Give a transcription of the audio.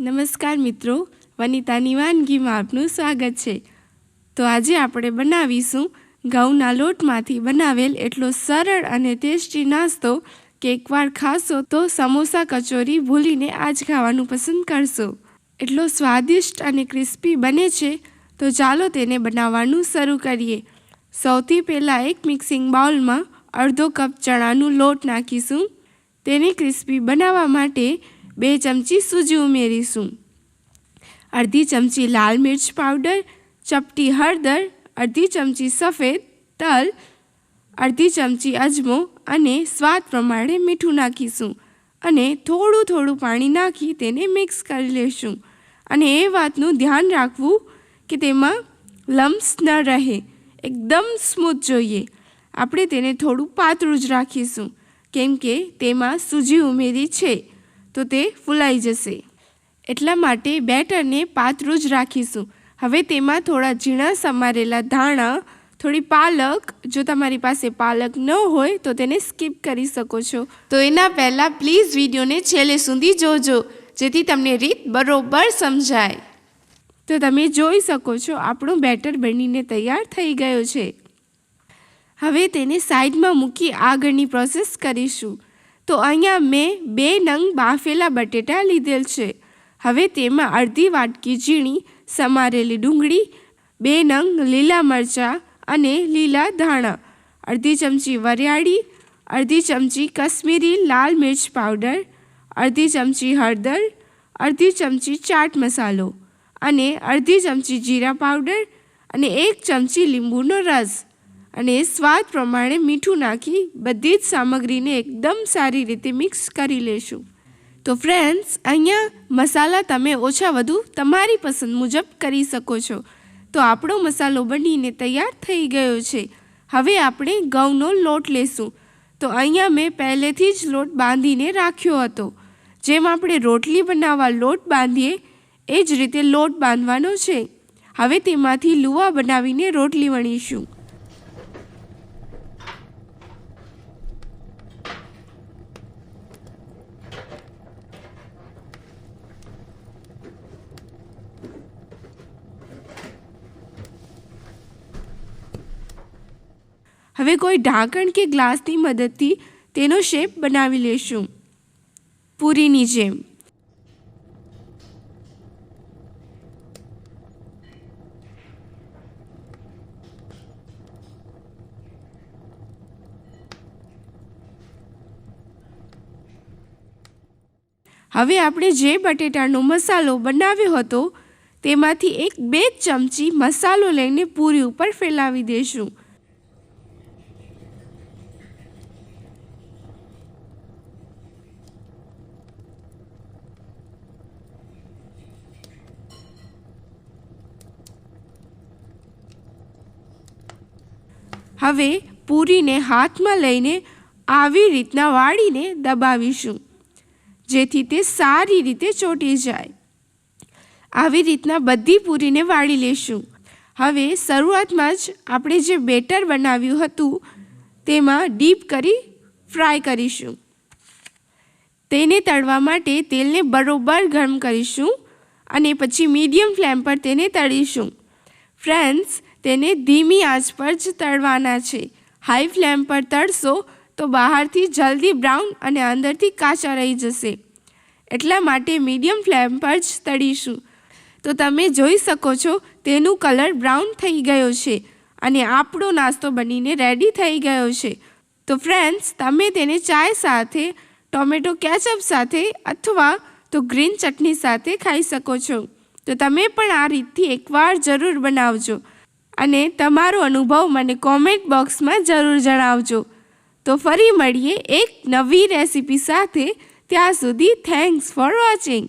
નમસ્કાર મિત્રો વનિતાની વાનગીમાં આપનું સ્વાગત છે. તો આજે આપણે બનાવીશું ઘઉંના લોટમાંથી બનાવેલ એટલો સરળ અને ટેસ્ટી નાસ્તો કે એકવાર ખાશો તો સમોસા કચોરી ભૂલીને આજ ખાવાનું પસંદ કરશો. એટલો સ્વાદિષ્ટ અને ક્રિસ્પી બને છે, તો ચાલો તેને બનાવવાનું શરૂ કરીએ. સૌથી પહેલાં એક મિક્સિંગ બાઉલમાં અડધો કપ ચણાનું લોટ નાખીશું. તેને ક્રિસ્પી બનાવવા માટે બે ચમચી સૂજી ઉમેરીશું. અડધી ચમચી લાલ મિર્ચ પાવડર ચપટી હળદર, અડધી ચમચી સફેદ તલ, અડધી ચમચી અજમો અને સ્વાદ પ્રમાણે મીઠું નાખીશું અને થોડું થોડું પાણી નાખી તેને મિક્સ કરી લેશું. અને એ વાતનું ધ્યાન રાખવું કે તેમાં લમ્સ ન રહે, એકદમ સ્મૂથ જોઈએ. આપણે તેને થોડું પાતળું જ રાખીશું, કેમ કે તેમાં સૂજી ઉમેરી છે. તો તે ફૂલાઈ જશે. એટલા માટે બેટરને પાતળું જ રાખીશું. હવે તેમાં થોડા ઝીણા સમારેલા ધાણા, થોડી પાલક, જો તમારી પાસે પાલક ન હોય તો તેને સ્કીપ કરી શકો છો. તો એના પહેલાં પ્લીઝ વિડીયોને છેલ્લે સુધી જોજો, જેથી તમને રીત બરોબર સમજાય. તો તમે જોઈ શકો છો, આપણું બેટર બનીને તૈયાર થઈ ગયો છે. હવે તેને સાઈડમાં મૂકી આગળની પ્રોસેસ કરીશું. તો અહીંયા મેં બે નંગ બાફેલા બટેટા લીધેલ છે. હવે તેમાં અડધી વાટકી ઝીણી સમારેલી ડુંગળી, બે નંગ લીલા મરચાં અને લીલા ધાણા, અડધી ચમચી વરિયાળી, અડધી ચમચી કશ્મીરી લાલ મિર્ચ પાવડર, અડધી ચમચી હળદર, અડધી ચમચી ચાટ મસાલો અને અડધી ચમચી જીરા પાવડર અને એક ચમચી લીંબુનો રસ. અને સ્વાદ પ્રમાણે મીઠું નાખી બધી જ સામગ્રીને એકદમ સારી રીતે મિક્સ કરી લેશું. તો ફ્રેન્ડ્સ અહીંયા મસાલા તમે ઓછા વધુ તમારી પસંદ મુજબ કરી શકો છો. તો આપણો મસાલો બનીને તૈયાર થઈ ગયો છે. હવે આપણે ઘઉંનો લોટ લેશું. તો અહીંયા મેં પહેલેથી જ લોટ બાંધીને રાખ્યો હતો. જેમ આપણે રોટલી બનાવવા લોટ બાંધીએ, એ જ રીતે લોટ બાંધવાનો છે. હવે તેમાંથી લુવા બનાવીને રોટલી વણીશું. હવે કોઈ ઢાંકણ કે ગ્લાસની મદદથી તેનો શેપ બનાવી લેશું. પૂરીની જેમ. હવે આપણે જે બટેટાનો મસાલો બનાવ્યો હતો, તેમાંથી એક બે ચમચી મસાલો લઈને પૂરી ઉપર ફેલાવી દઈશું હવે પૂરીને હાથમાં લઈને આવી રીતના વાળીને દબાવીશું, જેથી તે સારી રીતે ચોંટી જાય. આવી રીતના બધી પૂરીને વાળી લેશું. હવે શરૂઆતમાં જ આપણે જે બેટર બનાવ્યું હતું, તેમાં ડીપ કરી ફ્રાય કરીશું. તેને તળવા માટે તેલને બરોબર ગરમ કરીશું અને પછી મીડિયમ ફ્લેમ પર તેને તળીશું. ફ્રેન્ડ્સ તેને ધીમી આંચ પર જ તળવાના છે. હાઈ ફ્લેમ પર તળશો તો બહારથી જલ્દી બ્રાઉન અને અંદરથી કાચા રહી જશે. એટલા માટે મીડિયમ ફ્લેમ પર જ તળીશું. તો તમે જોઈ શકો છો, તેનું કલર બ્રાઉન થઈ ગયો છે અને આપણો નાસ્તો બનીને રેડી થઈ ગયો છે. તો ફ્રેન્ડ્સ તમે તેને ચાય સાથે, ટોમેટો કેચઅપ સાથે અથવા તો ગ્રીન ચટણી સાથે ખાઈ શકો છો. તો તમે પણ આ રીતથી એકવાર જરૂર બનાવજો. અને તમારો અનુભવ મને કોમેન્ટ બોક્સમાં જરૂર જણાવજો. તો ફરી મળીએ એક નવી રેસિપી સાથે. ત્યાં સુધી થેન્ક્સ ફોર વોચિંગ